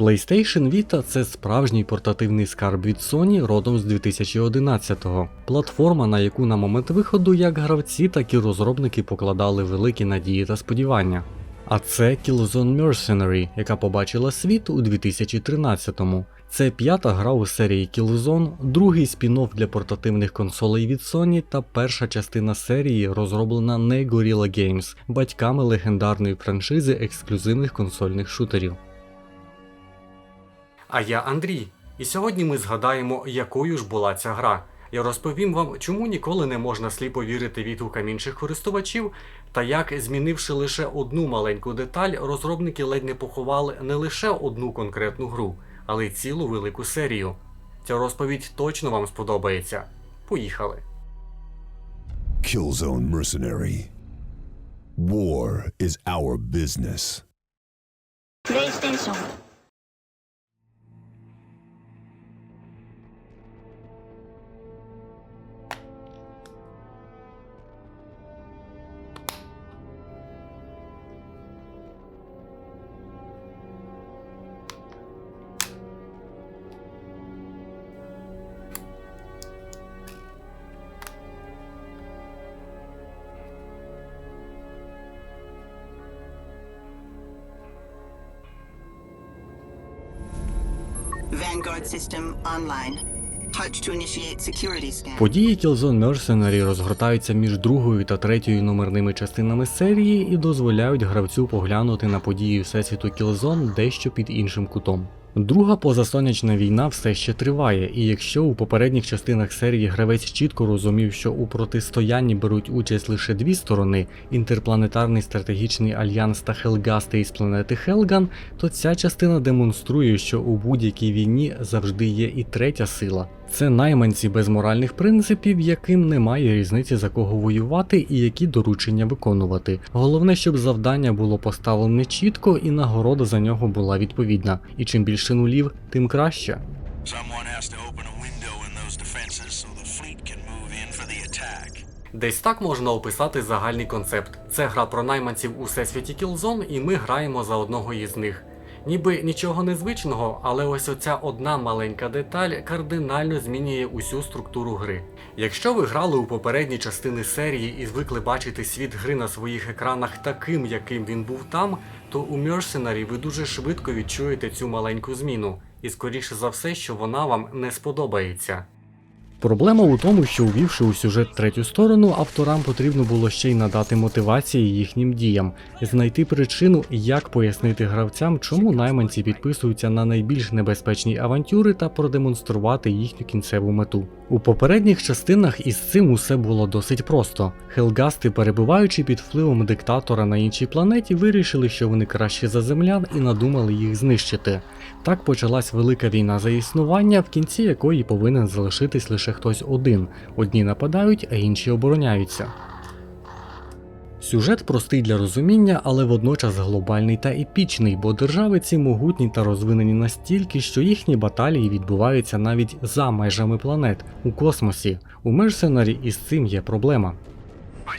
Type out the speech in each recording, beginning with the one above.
PlayStation Vita це справжній портативний скарб від Sony родом з 2011-го. Платформа, на яку на момент виходу як гравці, так і розробники покладали великі надії та сподівання. А це Killzone Mercenary, яка побачила світ у 2013-му. Це п'ята гра у серії Killzone, другий спін-офф для портативних консолей від Sony та перша частина серії, розроблена не Gorilla Games, батьками легендарної франшизи ексклюзивних консольних шутерів. А я Андрій, і сьогодні ми згадаємо, якою ж була ця гра. Я розповім вам, чому ніколи не можна сліпо вірити відгукам інших користувачів, та як, змінивши лише одну маленьку деталь, розробники ледь не поховали не лише одну конкретну гру, але й цілу велику серію. Ця розповідь точно вам сподобається. Поїхали! Killzone Mercenary. War is our business. プ Події Killzone Mercenary розгортаються між другою та третьою номерними частинами серії і дозволяють гравцю поглянути на події всесвіту Killzone дещо під іншим кутом. Друга позасонячна війна все ще триває, і якщо у попередніх частинах серії гравець чітко розумів, що у протистоянні беруть участь лише дві сторони інтерпланетарний стратегічний альянс та Хелгасти із планети Хелган, то ця частина демонструє, що у будь-якій війні завжди є і третя сила. Це найманці без моральних принципів, яким немає різниці за кого воювати і які доручення виконувати. Головне, щоб завдання було поставлене чітко і нагорода за нього була відповідна. І чим більше нулів, тим краще. Десь так можна описати загальний концепт. Це гра про найманців у всесвіті Killzone, і ми граємо за одного із них. Ніби нічого незвичного, але ось оця одна маленька деталь кардинально змінює усю структуру гри. Якщо ви грали у попередні частини серії і звикли бачити світ гри на своїх екранах таким, яким він був там, то у Mercenary ви дуже швидко відчуєте цю маленьку зміну, і скоріше за все, що вона вам не сподобається. Проблема у тому, що увівши у сюжет третю сторону, авторам потрібно було ще й надати мотивації їхнім діям, знайти причину, як пояснити гравцям, чому найманці підписуються на найбільш небезпечні авантюри та продемонструвати їхню кінцеву мету. У попередніх частинах із цим усе було досить просто. Хелгасти, перебуваючи під впливом диктатора на іншій планеті, вирішили, що вони краще за землян і надумали їх знищити. Так почалась велика війна за існування, в кінці якої повинен залишитись лише хтось один. Одні нападають, а інші обороняються. Сюжет простий для розуміння, але водночас глобальний та епічний, бо держави ці могутні та розвинені настільки, що їхні баталії відбуваються навіть за межами планет у космосі. У Мерсенарі із цим є проблема. My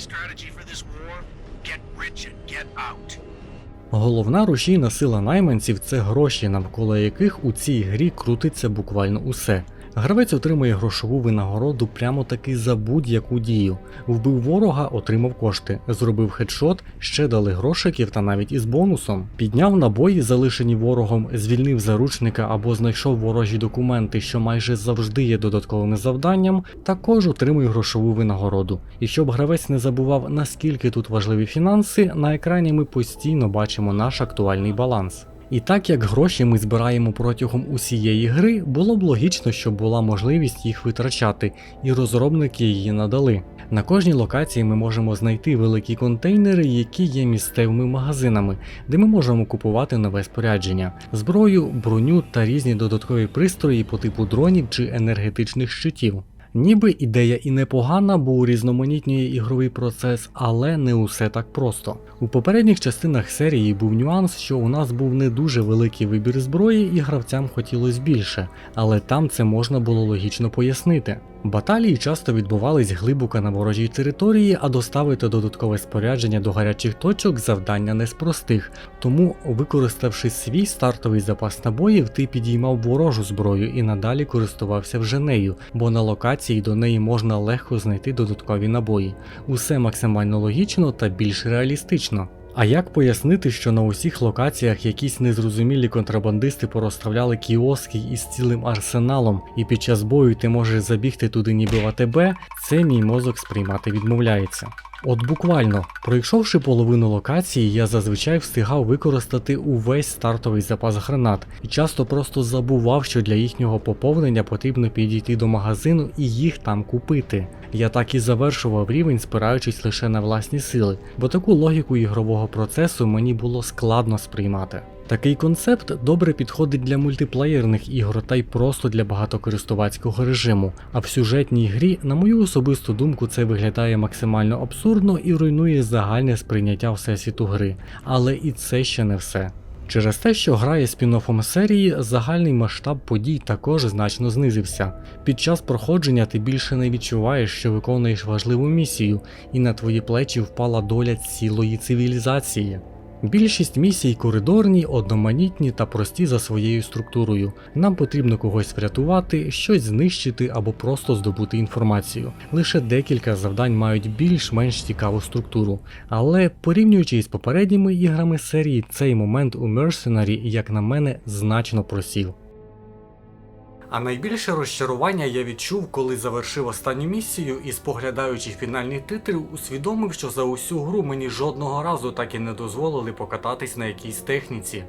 Головна рушійна сила найманців це гроші, навколо яких у цій грі крутиться буквально усе. Гравець отримує грошову винагороду прямо таки за будь-яку дію. Вбив ворога, отримав кошти, зробив хедшот, ще дали грошиків та навіть із бонусом. Підняв набої, залишені ворогом, звільнив заручника або знайшов ворожі документи, що майже завжди є додатковим завданням, також отримує грошову винагороду. І щоб гравець не забував, наскільки тут важливі фінанси, на екрані ми постійно бачимо наш актуальний баланс. І так як гроші ми збираємо протягом усієї гри, було б логічно, щоб була можливість їх витрачати, і розробники її надали. На кожній локації ми можемо знайти великі контейнери, які є місцевими магазинами, де ми можемо купувати нове спорядження, зброю, броню та різні додаткові пристрої по типу дронів чи енергетичних щитів. Ніби ідея і непогана, бо урізноманітнює ігровий процес, але не усе так просто. У попередніх частинах серії був нюанс, що у нас був не дуже великий вибір зброї і гравцям хотілося більше, але там це можна було логічно пояснити. Баталії часто відбувались глибоко на ворожій території, а доставити додаткове спорядження до гарячих точок завдання не з простих, тому, використавши свій стартовий запас набоїв, ти підіймав ворожу зброю і надалі користувався вже нею, бо на локації до неї можна легко знайти додаткові набої. Усе максимально логічно та більш реалістично. А як пояснити, що на усіх локаціях якісь незрозумілі контрабандисти порозставляли кіоски із цілим арсеналом, і під час бою ти можеш забігти туди ніби в АТБ, це мій мозок сприймати відмовляється. От буквально, пройшовши половину локації, я зазвичай встигав використати увесь стартовий запас гранат і часто просто забував, що для їхнього поповнення потрібно підійти до магазину і їх там купити. Я так і завершував рівень, спираючись лише на власні сили, бо таку логіку ігрового процесу мені було складно сприймати. Такий концепт добре підходить для мультиплеєрних ігор та й просто для багатокористувацького режиму. А в сюжетній грі, на мою особисту думку, це виглядає максимально абсурдно і руйнує загальне сприйняття всесвіту гри. Але і це ще не все. Через те, що грає спін-оффом серії, загальний масштаб подій також значно знизився. Під час проходження ти більше не відчуваєш, що виконуєш важливу місію, і на твої плечі впала доля цілої цивілізації. Більшість місій коридорні, одноманітні та прості за своєю структурою. Нам потрібно когось врятувати, щось знищити або просто здобути інформацію. Лише декілька завдань мають більш-менш цікаву структуру. Але порівнюючи із попередніми іграми серії, цей момент у Mercenary, як на мене, значно просів. А найбільше розчарування я відчув, коли завершив останню місію і, споглядаючи фінальний титр, усвідомив, що за усю гру мені жодного разу так і не дозволили покататись на якійсь техніці.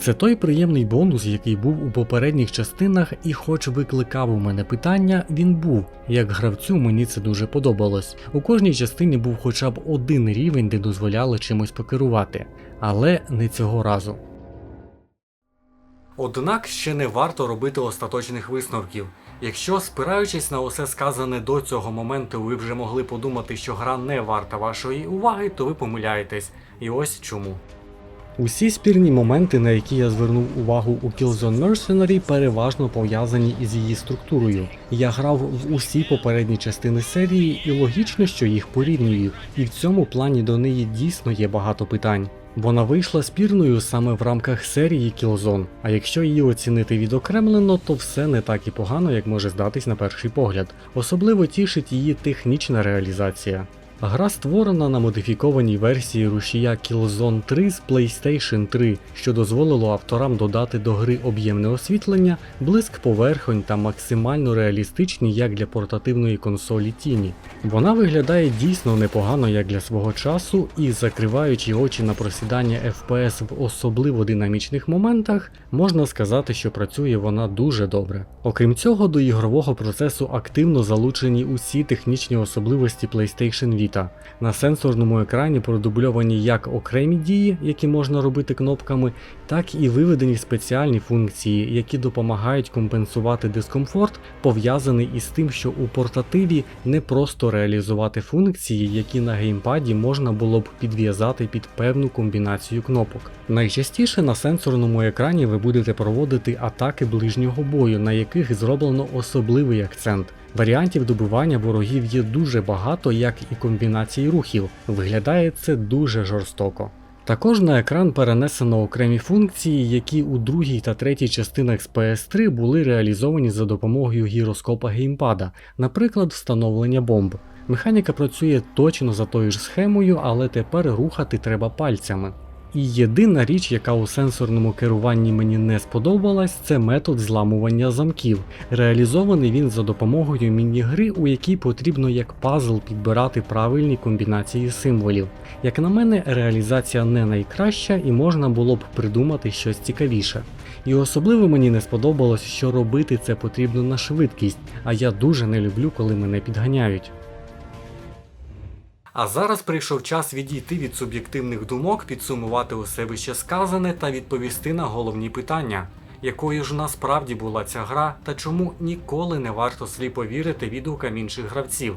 Це той приємний бонус, який був у попередніх частинах, і хоч викликав у мене питання, він був. Як гравцю мені це дуже подобалось. У кожній частині був хоча б один рівень, де дозволяли чимось покерувати, але не цього разу. Однак ще не варто робити остаточних висновків. Якщо, спираючись на усе сказане до цього моменту, ви вже могли подумати, що гра не варта вашої уваги, то ви помиляєтесь. І ось чому. Усі спірні моменти, на які я звернув увагу у Killzone Mercenary, переважно пов'язані із її структурою. Я грав в усі попередні частини серії і логічно, що їх порівнюю, і в цьому плані до неї дійсно є багато питань. Вона вийшла спірною саме в рамках серії Killzone, а якщо її оцінити відокремлено, то все не так і погано, як може здатись на перший погляд. Особливо тішить її технічна реалізація. Гра створена на модифікованій версії рушія Killzone 3 з PlayStation 3, що дозволило авторам додати до гри об'ємне освітлення, блиск поверхонь та максимально реалістичні як для портативної консолі тіні. Вона виглядає дійсно непогано як для свого часу, і закриваючи очі на просідання FPS в особливо динамічних моментах, можна сказати, що працює вона дуже добре. Окрім цього, до ігрового процесу активно залучені усі технічні особливості PlayStation Vita. На сенсорному екрані продубльовані як окремі дії, які можна робити кнопками, так і виведені спеціальні функції, які допомагають компенсувати дискомфорт, пов'язаний із тим, що у портативі не просто реалізувати функції, які на геймпаді можна було б підв'язати під певну комбінацію кнопок. Найчастіше на сенсорному екрані ви будете проводити атаки ближнього бою, на яких зроблено особливий акцент. Варіантів добивання ворогів є дуже багато, як і комбінацій рухів. Виглядає це дуже жорстоко. Також на екран перенесено окремі функції, які у другій та третій частинах з PS3 були реалізовані за допомогою гіроскопа геймпада, наприклад, встановлення бомб. Механіка працює точно за тою ж схемою, але тепер рухати треба пальцями. І єдина річ, яка у сенсорному керуванні мені не сподобалась, це метод зламування замків. Реалізований він за допомогою міні-гри, у якій потрібно як пазл підбирати правильні комбінації символів. Як на мене, реалізація не найкраща і можна було б придумати щось цікавіше. І особливо мені не сподобалось, що робити це потрібно на швидкість, а я дуже не люблю, коли мене підганяють. А зараз прийшов час відійти від суб'єктивних думок, підсумувати усе вище сказане та відповісти на головні питання. Якою ж насправді була ця гра та чому ніколи не варто сліпо вірити відгукам інших гравців?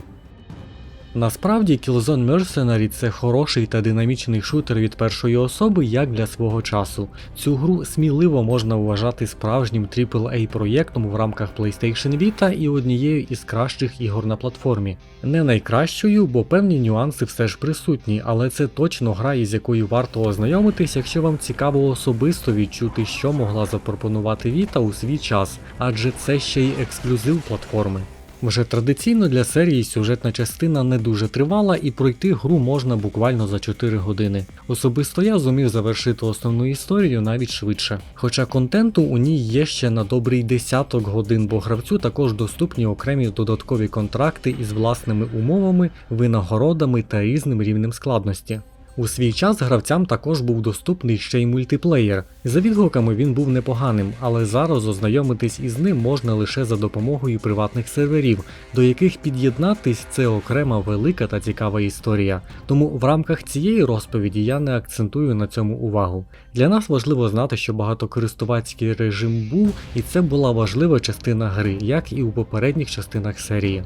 Насправді Killzone Mercenary це хороший та динамічний шутер від першої особи як для свого часу. Цю гру сміливо можна вважати справжнім AAA проєктом в рамках PlayStation Vita і однією із кращих ігор на платформі. Не найкращою, бо певні нюанси все ж присутні, але це точно гра, із якою варто ознайомитись, якщо вам цікаво особисто відчути, що могла запропонувати Vita у свій час, адже це ще й ексклюзив платформи. Вже традиційно для серії сюжетна частина не дуже тривала і пройти гру можна буквально за 4 години. Особисто я зумів завершити основну історію навіть швидше. Хоча контенту у ній є ще на добрий десяток годин, бо гравцю також доступні окремі додаткові контракти із власними умовами, винагородами та різним рівнем складності. У свій час гравцям також був доступний ще й мультиплеєр. За відгуками він був непоганим, але зараз ознайомитись із ним можна лише за допомогою приватних серверів, до яких під'єднатись це окрема велика та цікава історія. Тому в рамках цієї розповіді я не акцентую на цьому увагу. Для нас важливо знати, що багатокористувацький режим був, і це була важлива частина гри, як і у попередніх частинах серії.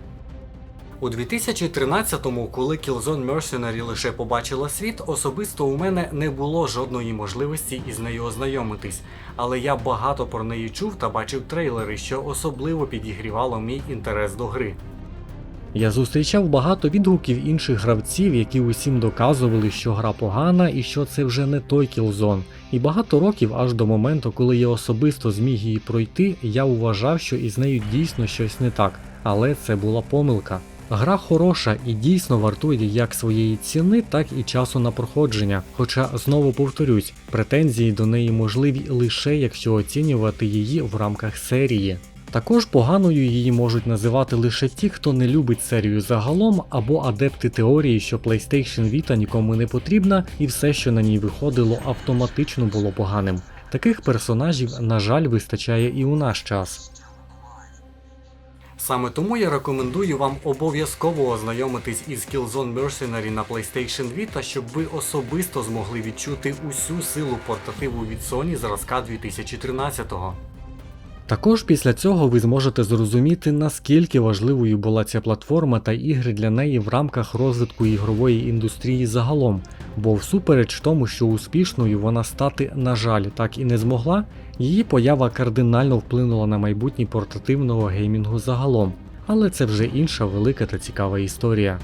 У 2013-му, коли Killzone Mercenary лише побачила світ, особисто у мене не було жодної можливості із нею ознайомитись, але я багато про неї чув та бачив трейлери, що особливо підігрівало мій інтерес до гри. Я зустрічав багато відгуків інших гравців, які усім доказували, що гра погана і що це вже не той Killzone. І багато років, аж до моменту, коли я особисто зміг її пройти, я вважав, що із нею дійсно щось не так, але це була помилка. Гра хороша і дійсно вартує як своєї ціни, так і часу на проходження. Хоча знову повторюсь, претензії до неї можливі лише якщо оцінювати її в рамках серії. Також поганою її можуть називати лише ті, хто не любить серію загалом, або адепти теорії, що PlayStation Vita нікому не потрібна, і все, що на ній виходило, автоматично було поганим. Таких персонажів, на жаль, вистачає і у наш час. Саме тому я рекомендую вам обов'язково ознайомитись із Killzone Mercenary на PlayStation Vita, щоб ви особисто змогли відчути усю силу портативу від Sony зразка 2013-го. Також після цього ви зможете зрозуміти, наскільки важливою була ця платформа та ігри для неї в рамках розвитку ігрової індустрії загалом, бо всупереч тому, що успішною вона стати, на жаль, так і не змогла, її поява кардинально вплинула на майбутнє портативного геймінгу загалом. Але це вже інша велика та цікава історія.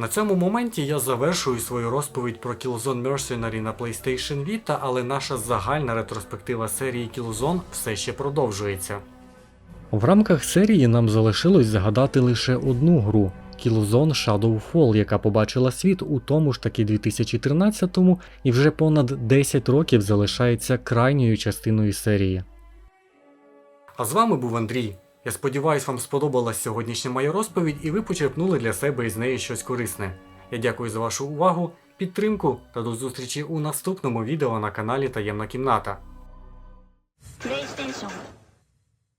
На цьому моменті я завершую свою розповідь про Killzone Mercenary на PlayStation Vita, але наша загальна ретроспектива серії Killzone все ще продовжується. В рамках серії нам залишилось згадати лише одну гру Killzone Shadowfall, яка побачила світ у тому ж таки 2013-му і вже понад 10 років залишається крайньою частиною серії. А з вами був Андрій. Я сподіваюсь, вам сподобалась сьогоднішня моя розповідь і ви почерпнули для себе із неї щось корисне. Я дякую за вашу увагу, підтримку та до зустрічі у наступному відео на каналі Таємна кімната.